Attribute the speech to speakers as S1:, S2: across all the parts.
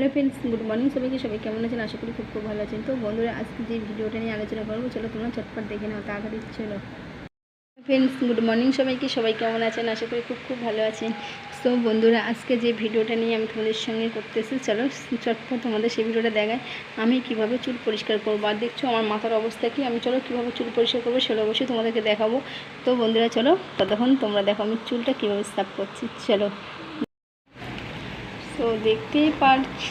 S1: Hello friends, good morning সবাইকে। সবাই কেমন আছেন? আশা করি খুব খুব ভালো আছেন। তো বন্ধুরা, আজকে যে ভিডিওটা নিয়ে আলোচনা করব, চলো তোমরা চটপট দেখে নাও, তাড়াতাড়ি চলো। ফ্রেন্ডস, গুড মর্নিং সবাইকে। সবাই কেমন আছেন? আশা করি খুব খুব ভালো আছেন। তো বন্ধুরা, আজকে যে ভিডিওটা নিয়ে আমি তোমাদের সঙ্গে করতেছি, চলো চটপট তোমাদের সেই ভিডিওটা দেখায় আমি কীভাবে চুল পরিষ্কার করব, আর দেখছ আমার মাথার অবস্থা কি? আমি চলো কীভাবে চুল পরিষ্কার করব সেটা অবশ্যই তোমাদেরকে দেখাবো। তো বন্ধুরা, চলো ততক্ষণ তোমরা দেখো আমি চুলটা কীভাবে সাফ করছি, চলো। তো দেখতেই পারছ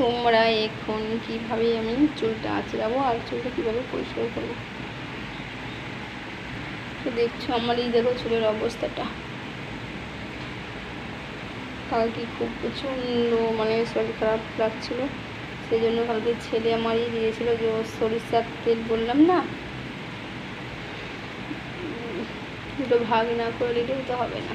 S1: তোমরা এখন কীভাবে আমি চুলটা আঁচড়াবো আর চুলটা কীভাবে পরিষ্কার করব। তো দেখছ আমার এই দেখো চুলের অবস্থাটা। কালকে খুব প্রচণ্ড মানে শরীর খারাপ লাগছিল সেই জন্য কালকে ছেলে আমারই দিয়েছিলো যে সরিষার তেল বললাম না, দুটো ভাগ না করে দিলেও তো হবে না।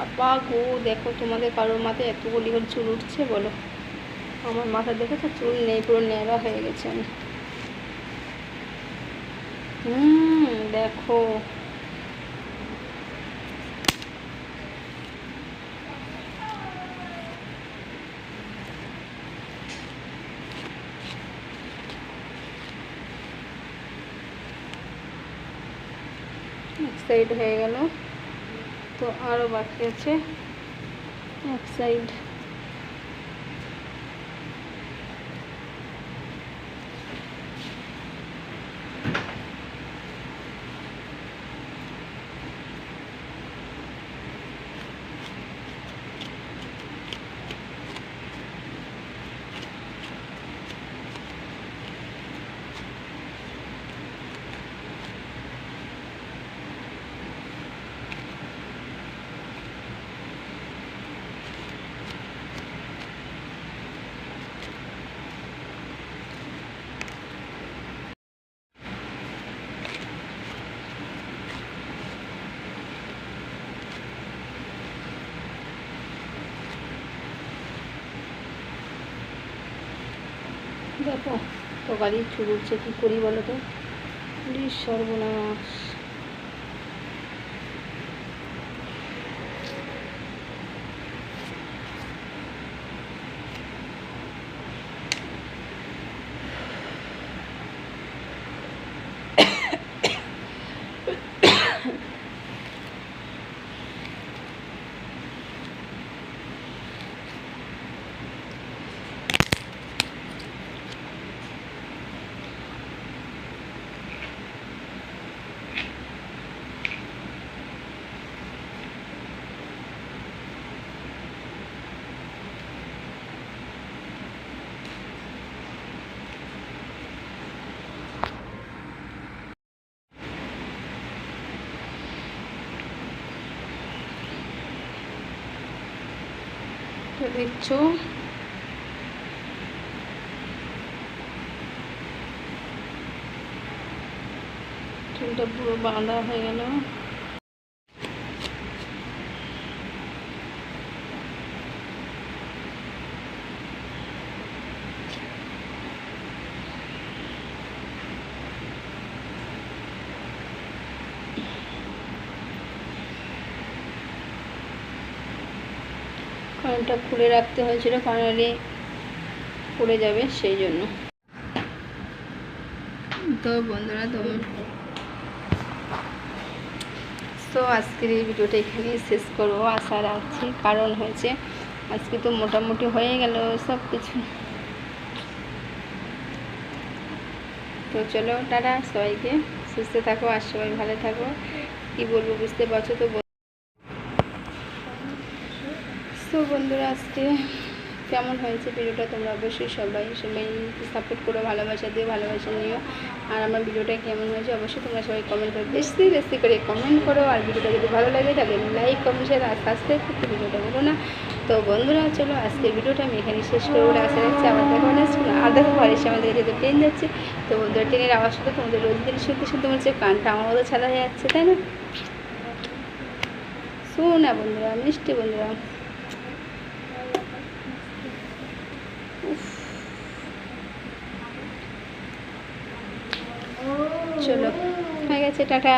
S1: বাবা গো, দেখো তোমাদের কারোর মাথায় এতগুলি করে চুল উঠছে বলো। আমার মাথা দেখো তো চুল নেই, পুরো ন্যাড়া হয়ে গেছে আমি হুম, দেখো। সাইড হয়ে গেল। তো আরও বাকি আছে। এক সাইড দেখো গাড়ি চুল উঠছে কী করি বলো তো? সর্বনাশ দেখছ চুলটা পুরো বাঁধা হয়ে গেল। কারণটা খুলে রাখতে হয়েছিল এলে পড়ে যাবে সেই জন্য। তো বন্ধুরা, তো তো আজকের এই ভিডিওটা এখানেই শেষ করব। আশা রাখছি কারণ হয়েছে, আজকে তো মোটামুটি হয়ে গেল সব কিছু তো চলো, টাটা, সবাইকে। সুস্থ থাকো, আর সবাই ভালো থাকো। কি বলব, বুঝতে পারছ তো তো বন্ধুরা, আজকে কেমন হয়েছে ভিডিওটা তোমরা অবশ্যই সবাই সবাই সাপোর্ট করো, ভালোবাসা দিয়ে ভালোবাসা নিও। আর আমার ভিডিওটা কেমন হয়েছে অবশ্যই তোমরা সবাই কমেন্ট করো বেশি বেশি করে কমেন্ট করো। আর ভিডিওটা যদি ভালো লাগে তাহলে লাইক কমেন্ট শেয়ার আর সাবস্ক্রাইব করতে ভিডিওটা বলো না। তো বন্ধুরা, চলো আজকের ভিডিওটা আমি এখানে শেষ করে বলে আশা রাখছি আমার দেখো না আর দেখো ঘরে এসে আমাদের যেহেতু ট্রেন যাচ্ছে, তো বন্ধুরা ট্রেনের আওয়াজ শুধু তোমাদের রোজ দিন শুনতে শুনতে মনে হচ্ছে কানটা আমার মতো ছাড়া হয়ে যাচ্ছে, তাই না? সো শোনা বন্ধুরা, মিষ্টি বন্ধুরা। চলো। হয়ে গেছে টাটা।